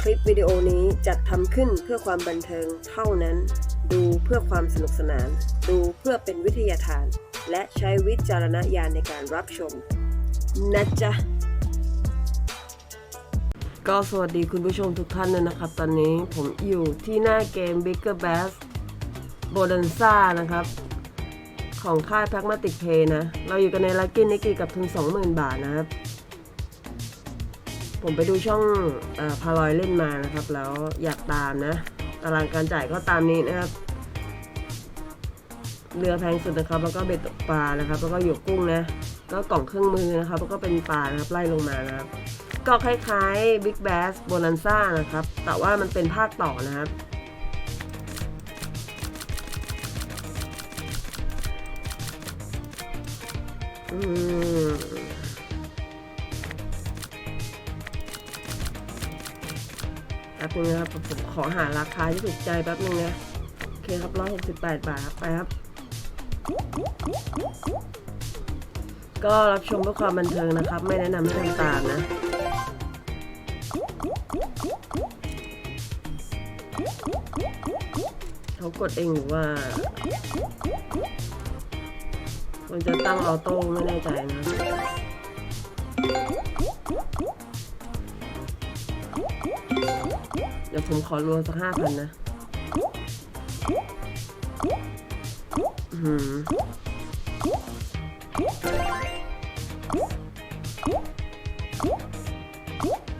คลิปวิดีโอนี้จัดทำขึ้นเพื่อความบันเทิงเท่านั้น ดูเพื่อความสนุกสนาน ดูเพื่อเป็นวิทยาทาน และใช้วิจารณญาณในการรับชม นะจ๊ะ ก็สวัสดีคุณผู้ชมทุกท่านเลยนะครับ ตอนนี้ผมอยู่ที่หน้าเกม Bigger Bass b o d a n z a นะครับของค่าย Pragmatic Play นะ เราอยู่กันในลักกี้นิกกี้กับทุน 20,000 บาทนะครับ ผมไปดูช่องอพาลอยเล่นมานะครับ แล้วอยากตามนะตารางการจ่ายก็ตามนี้นะครับ เรือแพงสุดนะครับ แล้วก็เบ็ดตกปลานะครับ แล้วก็หยวกกุ้งนะ ก็กล่องเครื่องมือนะครับ แล้วก็เป็นปลานะครับไล่ลงมานะครับ ก็คล้ายๆ Big Bass Bonanza นะครับ แต่ว่ามันเป็นภาคต่อนะครับอืม ป๊บนึงนะครับผมขอหาราคาที่ถูกใจแป๊บนึงนะโอเคครับ168บาทครับไปครับ ก็รับชมเพื่อความบันเทิงนะครับ ไม่แนะนำให้ทำตามนะเขากดเองหรือว่า มันจะตั้งออโต้ไม่แน่ใจนะ ดี๋ยวผมขอรวมสักห้าพันนะหือ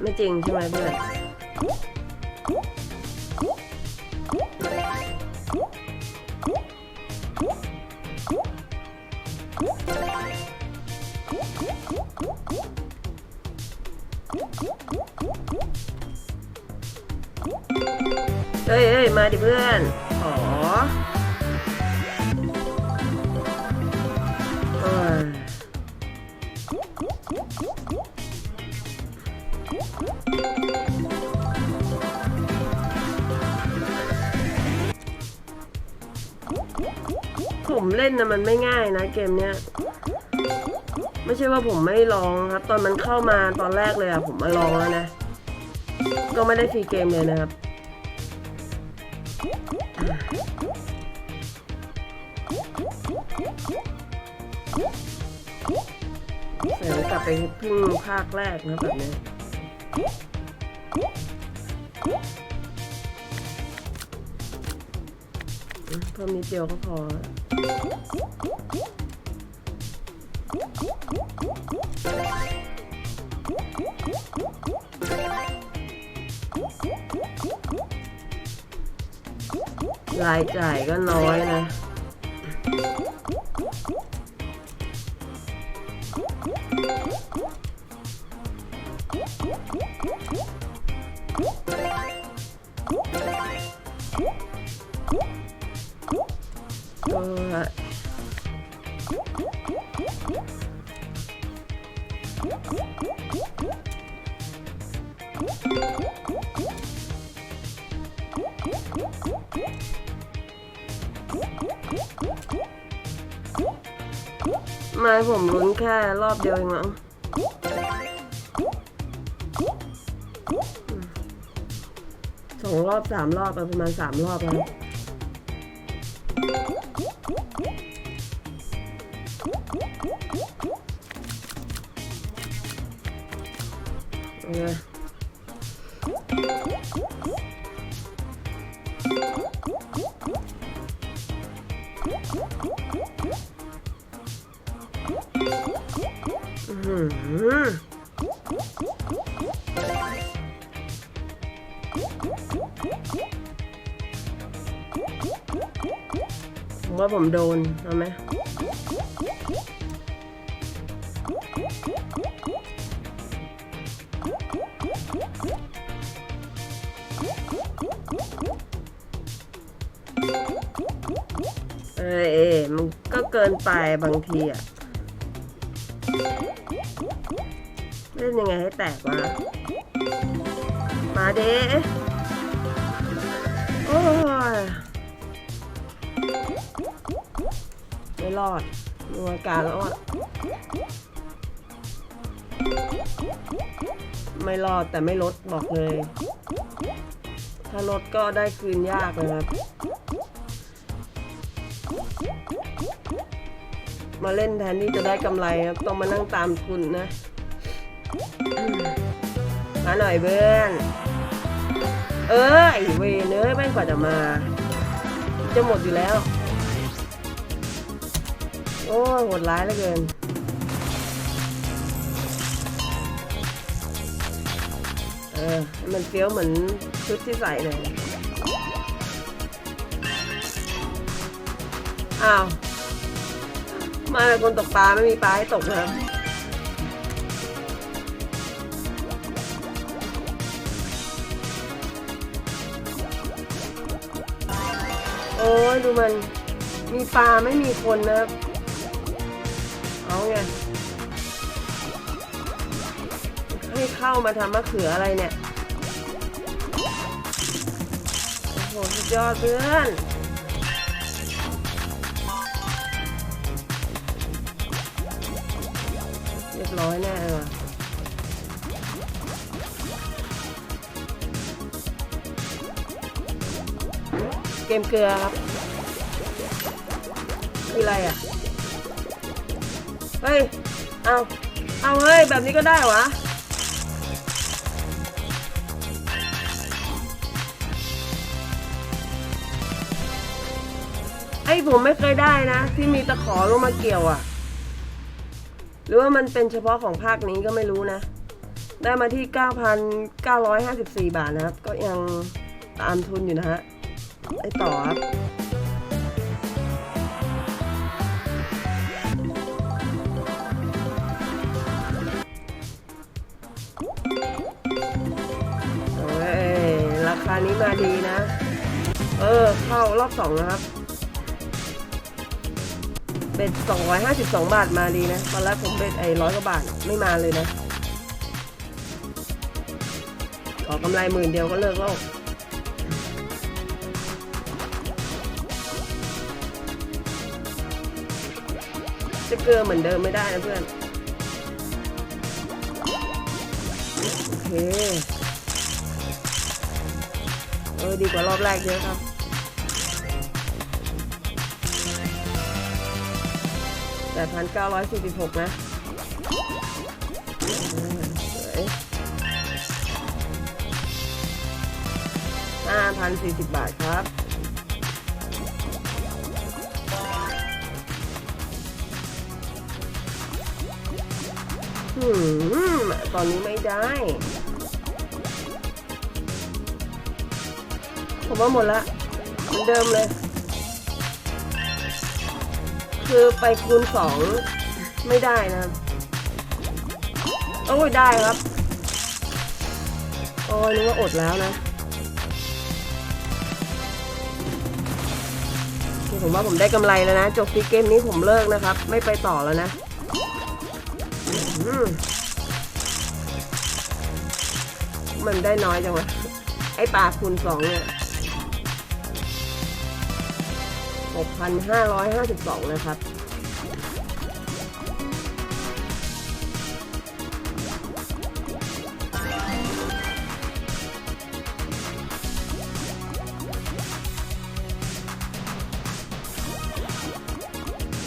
ไม่จริงใช่ไหมเพื่อน เฮ้ยเฮ้ยมาดิเพื่อนขอผมเล่นนะมันไม่ง่ายนะเกมเนี้ยไม่ใช่ว่าผมไม่ลองครับ ตอนมันเข้ามาตอนแรกเลยอะผมมาลองแล้วนะ ก็ไม่ได้ฟรีเกมเลยนะครับ เสียงกลับไปพึ่งภาคแรกนะแบบนี้เพิ่มนิดเดียวก็พอรายจ่ายก็น้อยนะ ไม่ผมลุ้นแค่รอบเดียวเองมั้ง สองรอบสามรอบประมาณสามรอบแล้วอืม ว่าผมโดน เอาไหมเอ้ยเอ้ยมันก็เกินไปบางทีอะเล่นยังไงให้แตกวะ มาเด้โอ้ย ไม่รอดดูอาการแล้วอะไม่รอดแต่ไม่ลดบอกเลย ถ้าลดก็ได้คืนยากนะครับ มาเล่นแทนที่จะได้กำไรครับ ต้องมานั่งตามทุนนะ มาหน่อยเพื่อนเออไอเวเนยแม่งกว่าจะมา จะหมดอยู่แล้ว โอ้โหดร้ายเหลือเกิน เออมันเฟี้ยวเหมือนชุดที่ใส่เลยอ้าว มาแต่คนตกปลาไม่มีปลาให้ตกนะโอ้ยดูมันมีปลาไม่มีคนนะครับ เอาไงให้เข้ามาทำมะเขืออะไรเนี่ย โอ้โหสุดยอดเพื่อนเรียบร้อยแน่เลยว่ะเกมเกลือครับ คืออะไรอะ เอาเอาเฮ้ย แบบนี้ก็ได้วะไอ้ผมไม่เคยได้นะ ที่มีตะขอลงมาเกี่ยวอะ หรือว่ามันเป็นเฉพาะของภาคนี้ก็ไม่รู้นะ ได้มาที่ 9,954 บาทนะครับ ก็ยังตามทุนอยู่นะฮะไอ้ต่อครับาคานี้มาดีนะ เออ เข้ารอบสองนะครับ เบ็ด252บสองบาทมาดีนะ ตอนแรกผมเบ็ดไอ้ร้อยกว่าบาทไม่มาเลยนะขอกำไรหมื่นเดียวก็เลิกแล้วจะเกลือเหมือนเดิมไม่ได้นะเพื่อน โอเค ออดีกว่ารอบแรกเยอะครับแปดพันเก้าร้อยสี่สิบหกนะห้าพันสี่สิบบาทครับหืมตอนนี้ไม่ได้ ผมว่าหมดละเหมือนเดิมเลย คือไปคูณสองไม่ได้นะครับโอ้ยได้ครับโอ้ยนึกว่าอดแล้วนะคือผมว่าผมได้กำไรแล้วนะ จบที่เกมนี้ผมเลิกนะครับ ไม่ไปต่อแล้วนะมมันได้น้อยจังวะไอ้ปลาคูณสองเนี่ย 6,552 นะครับ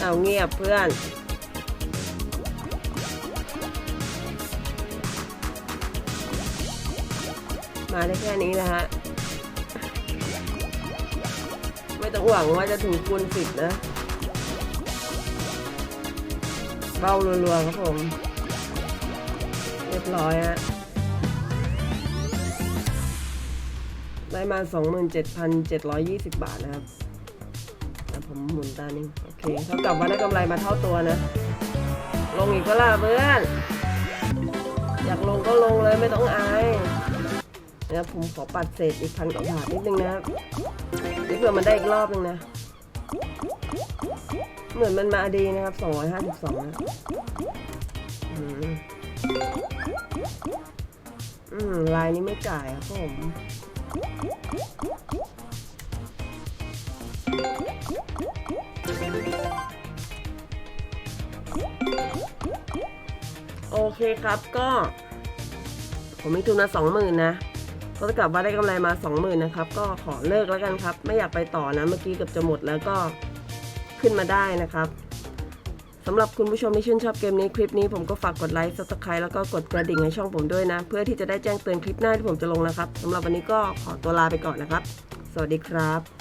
เอาเงียบเพื่อนมาได้แค่นี้นะฮะ ต้องหวังว่าจะถึงคูณสิบนะ เบ้ารัวๆครับผม เรียบร้อยฮะ ได้มา 27,720 บาทนะครับแล้วผมหมุนตานี้โอเคเท่ากับว่าได้กำไรมาเท่าตัวนะ ลงอีกก็ล่ะเพื่อน อยากลงก็ลงเลยไม่ต้องอายนะครับผมขอปัดเศษอีกพันกว่าบาทนิดนึงนะครับ เดี๋ยวเผื่อมันได้อีกรอบนึงนะ เหมือนมันมาดีนะครับ 252นะอืมอืมลายนี้ไม่จ่ายครับผมโอเคครับก็ ผมมีทุนมาสองหมื่นนะ ก็กลับว่าได้กำไรมาสองหมื่นนะครับ ก็ขอเลิกแล้วกันครับ ไม่อยากไปต่อนะ เมื่อกี้เกือบจะหมดแล้วก็ขึ้นมาได้นะครับสำหรับคุณผู้ชมที่ชื่นชอบเกมนี้คลิปนี้ผมก็ฝากกดไลค์ subscribe แล้วก็กดกระดิ่งให้ช่องผมด้วยนะ เพื่อที่จะได้แจ้งเตือนคลิปหน้าที่ผมจะลงนะครับสำหรับวันนี้ก็ขอตัวลาไปก่อนนะครับ สวัสดีครับ